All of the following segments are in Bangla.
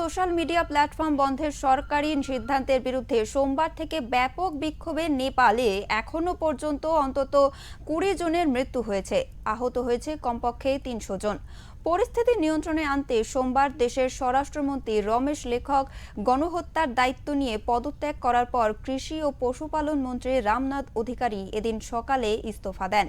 সোশ্যাল মিডিয়া প্ল্যাটফর্ম বন্ধের সরকারি সিদ্ধান্তের বিরুদ্ধে সোমবার থেকে ব্যাপক বিক্ষোভে নেপালে এখনও পর্যন্ত অন্তত কুড়ি জনের মৃত্যু হয়েছে। আহত হয়েছে কমপক্ষে তিনশো জন। পরিস্থিতি নিয়ন্ত্রণে আনতে সোমবার দেশের স্বরাষ্ট্রমন্ত্রী রমেশ লেখক গণহত্যার দায়িত্ব নিয়ে পদত্যাগ করার পর কৃষি ও পশুপালন মন্ত্রী রামনাথ অধিকারী এদিন সকালে ইস্তফা দেন।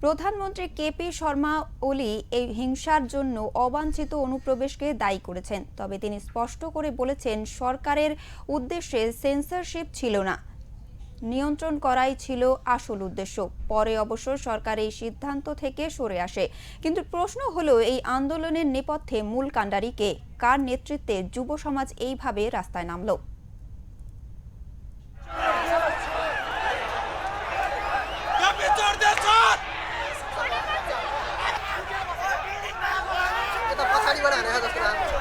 প্রধানমন্ত্রী কেপি শর্মা ওলি এই হিংসার জন্য অবাঞ্ছিত অনুপ্রবেশকে দায়ী করেছেন। তবে তিনি স্পষ্ট করে বলেছেন, সরকারের উদ্দেশ্যে সেন্সরশিপ ছিল না। নিয়ন্ত্রণ করাই ছিল আসল উদ্দেশ্য। পরে অবশ্য সরকার এই সিদ্ধান্ত থেকে সরে আসে। কিন্তু প্রশ্ন হলো, এই আন্দোলনের নেপথ্যে মূল কাণ্ডারি কে? কার নেতৃত্বে যুব সমাজ এইভাবে রাস্তায় নামলো? 감사합니다.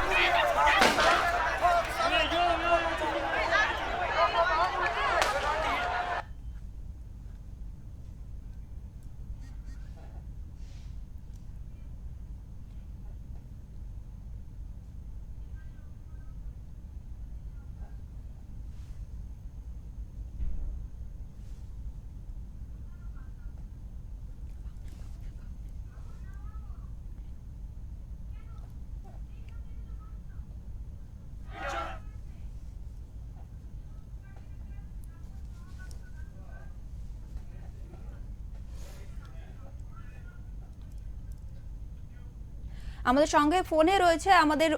আমাদের সঙ্গে ফোনে রয়েছে আমাদের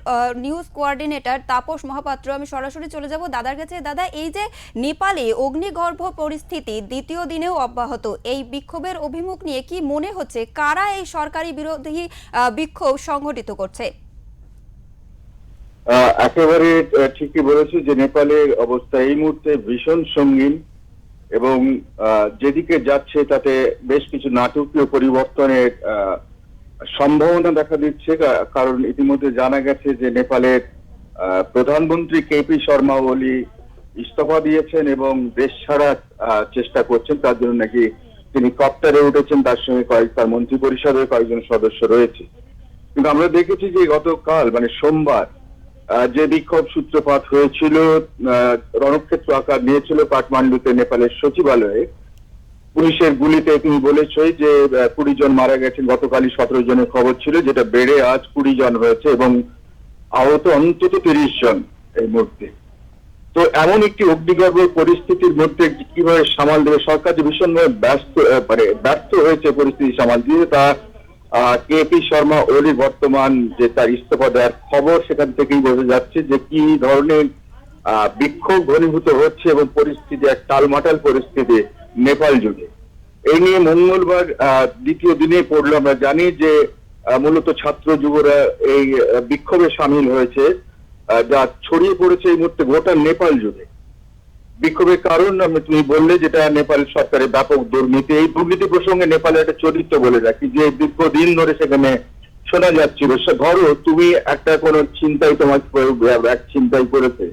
নিউজ কোঅর্ডিনেটর তাপস মহাপাত্র। আমি সরাসরি চলে যাব দাদার কাছে। দাদা, এই যে নেপালে অগ্নিগর্ভ পরিস্থিতি দ্বিতীয় দিনেও অব্যাহত, এই বিক্ষোভের অভিমুখ নিয়ে কি মনে হচ্ছে? কারা এই সরকারি বিরোধী বিক্ষোভ সংগঠিত করছে? একেবারে ঠিকই বলেছি যে নেপালের অবস্থা এই মুহূর্তে ভীষণ সঙ্গীন এবং যেদিকে যাচ্ছে তাতে বেশ কিছু নাটকীয় পরিবর্তনের সম্ভাবনা দেখা দিচ্ছে কারণ ইতিমধ্যে জানা গেছে যে নেপালের প্রধানমন্ত্রী কেপি শর্মা ওলি ইস্তফা দিয়েছেন এবং দেশ ছাড়ার চেষ্টা করছেন। তার জন্য নাকি তিনি কপ্টারে উঠেছেন, তার সঙ্গে কয়েক, তার মন্ত্রী পরিষদের কয়েকজন সদস্য রয়েছে। কিন্তু আমরা দেখেছি যে গতকাল মানে সোমবার যে বিক্ষোভ সূত্রপাত হয়েছিল রণক্ষেত্র আকার নিয়েছিল কাঠমান্ডুতে নেপালের সচিবালয়ে পুলিশের গুলিতে তুমি বলেছই যে কুড়ি জন মারা গেছেন। গতকালই সতেরো জনের খবর ছিল যেটা বেড়ে আজ কুড়ি জন হয়েছে এবং আহত অন্তত তিরিশ জন এই মুহূর্তে। তো এমন একটি অগ্নিগর্ভ পরিস্থিতির মধ্যে কীভাবে সামাল দেবে সরকার যে ভীষণভাবে ব্যস্ত মানে ব্যর্থ হয়েছে পরিস্থিতি সামাল দিয়ে, তা কে পি শর্মা ওলি বর্তমান যে তার ইস্তফা দেওয়ার খবর সেখান থেকেই বোঝা যাচ্ছে যে কি ধরনের বিক্ষোভ ঘনীভূত হচ্ছে এবং পরিস্থিতি এক টালমাটাল পরিস্থিতি নেপাল জুড়ে এই নিয়ে মঙ্গলবার দ্বিতীয় দিনে পড়ল। আমরা জানি যে মূলত ছাত্র যুবরা এই বিক্ষোভে সামিল হয়েছে যা ছড়িয়ে পড়েছে এই মুহূর্তে গোটা নেপাল জুড়ে বিক্ষোভের কারণ তুমি বললে যেটা নেপাল সরকারের ব্যাপক দুর্নীতি। এই দুর্নীতি প্রসঙ্গে নেপালের একটা চরিত্র বলে রাখি, যে দীর্ঘদিন ধরে সেখানে শোনা যাচ্ছিল। সে ধরো, তুমি একটা কোনো চিন্তাই তোমার এক চিন্তাই করেছে,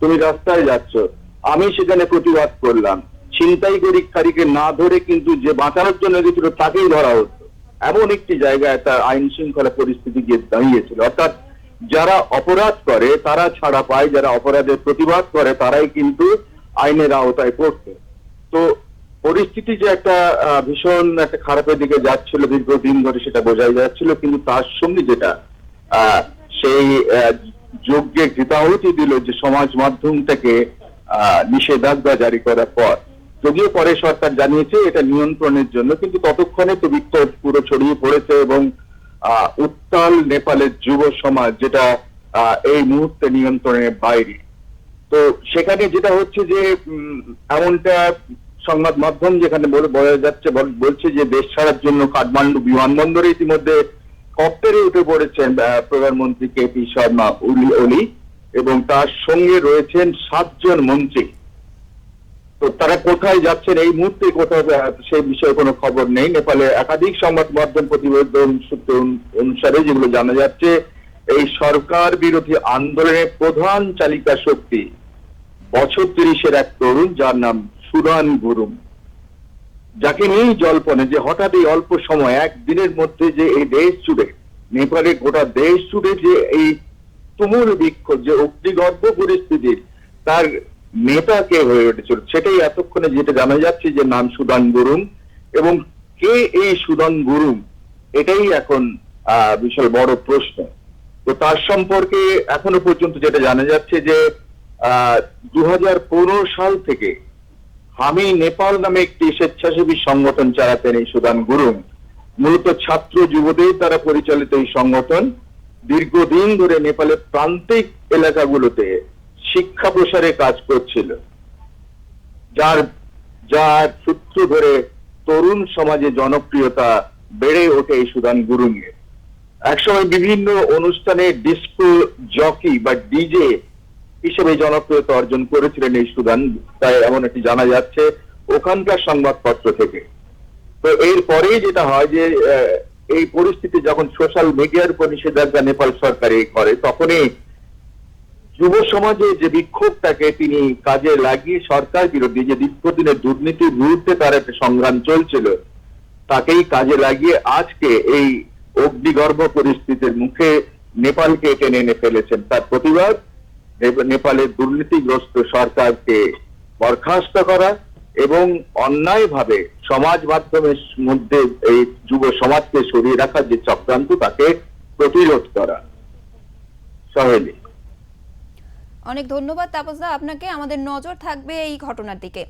তুমি রাস্তায় যাচ্ছ। আমি সেখানে প্রতিবাদ করলাম। ছিনতাই করিকারীকে না ধরে কিন্তু যে বাঁচানোর জন্য গেছিল তাকেই ধরা হতো। এমন একটি জায়গায় তার আইন শৃঙ্খলা পরিস্থিতি গিয়ে দাঁড়িয়েছিল। অর্থাৎ যারা অপরাধ করে তারা ছাড়া পায় যারা অপরাধের প্রতিবাদ করে তারাই কিন্তু আইনের আওতায় পড়তো। তো পরিস্থিতি যে একটা ভীষণ একটা খারাপের দিকে যাচ্ছিল দীর্ঘদিন ধরে সেটা বোঝাই যাচ্ছিল কিন্তু তার সঙ্গে যেটা সেই যজ্ঞে গীতাহুতি দিল যে সমাজ মাধ্যম থেকে আহ, নিষেধাজ্ঞা জারি করার পর। যদিও পরে সরকার জানিয়েছে এটা নিয়ন্ত্রণের জন্য, কিন্তু ততক্ষণে তো বিক্ষোভ পুরো ছড়িয়ে পড়েছে এবং উত্তাল নেপালের যুব সমাজ যেটা এই মুহূর্তে নিয়ন্ত্রণের বাইরে। তো সেখানে যেটা হচ্ছে যে এমনটা সংবাদ মাধ্যম যেখানে বলে যাচ্ছে, বল- বলছে যে দেশ ছাড়ার জন্য কাঠমান্ডু বিমানবন্দরে ইতিমধ্যে কপ্টারে উঠে পড়েছেন প্রধানমন্ত্রী কে পি শর্মা ওলি এবং তার সঙ্গে রয়েছেন সাতজন মন্ত্রী। তো তারা কোথায় যাচ্ছেন, এই মুহূর্তে কোথাও সেই বিষয়ে কোনো খবর নেই। নেপালে একাধিক সংবাদ মাধ্যম প্রতিবেদন সূত্র অনুসারে যেগুলো জানা যাচ্ছে, এই সরকার বিরোধী আন্দোলনের প্রধান চালিকা শক্তি বছর তিরিশের এক তরুণ, যার নাম সুরান গুরুম যাকে নিয়েই জল্পনে যে হঠাৎ এই অল্প সময়, এক দিনের মধ্যে যে এই দেশ জুড়ে, নেপালের গোটা দেশ জুড়ে যে এই তুমুল বিক্ষোভ, যে অগ্নিগর্ভ পরিস্থিতির, তার নেতা কে হয়ে উঠেছিল। সেটাই এতক্ষণে যেটা জানা যাচ্ছে যে নাম সুদান গুরুং। এবং কে এই সুদান গুরুং? এটাই এখন বিশাল বড় প্রশ্ন। তো তার সম্পর্কে এখনও পর্যন্ত যেটা জানা যাচ্ছে যে দু সাল থেকে আমি নেপাল নামে একটি স্বেচ্ছাসেবী সংগঠন চালাতেন এই সুদান গুরুং। মূলত ছাত্র যুবদের দ্বারা পরিচালিত এই সংগঠন। দীর্ঘদিন ধরে নেপালের প্রান্তিক এলাকাগুলোতে শিক্ষা প্রসারে কাজ করছিল। যার যার সূত্র ধরে তরুণ সমাজে জনপ্রিয়তা বেড়ে ওঠে এই সুদান গুরুং এর একসময় বিভিন্ন অনুষ্ঠানে ডিস্কো জকি বা ডিজে হিসেবে জনপ্রিয়তা অর্জন করেছিলেন এই সুদান। তাই এমন একটি জানা যাচ্ছে ওখানকার সংবাদপত্র থেকে। তো এরপরেই যেটা হয় যে এই পরিস্থিতি যখন সোশ্যাল মিডিয়ার উপর নিষেধাজ্ঞা নেপাল সরকার করে, তখনই যুব সমাজে যে বিক্ষোভটাকে তিনি কাজে লাগিয়ে সরকার বিরোধী যে দীর্ঘদিনের দুর্নীতির বিরুদ্ধে তার একটা সংগ্রাম চলছিল, তাকেই কাজে লাগিয়ে আজকে এই অগ্নিগর্ভ পরিস্থিতির মুখে নেপালকে টেনে এনে ফেলেছেন তার প্রতিবাদ। নেপালের দুর্নীতিগ্রস্ত সরকারকে বরখাস্ত করা এবং অন্যায়ভাবে সমাজ মাধ্যমের মধ্যে এই যুব সমাজকে সরিয়ে রাখার যে চক্রান্ত, তাকে প্রতিরোধ করা। সহেলি। অনেক ধন্যবাদ তাপসদা আপনাকে আমাদের নজর থাকবে এই ঘটনার দিকে।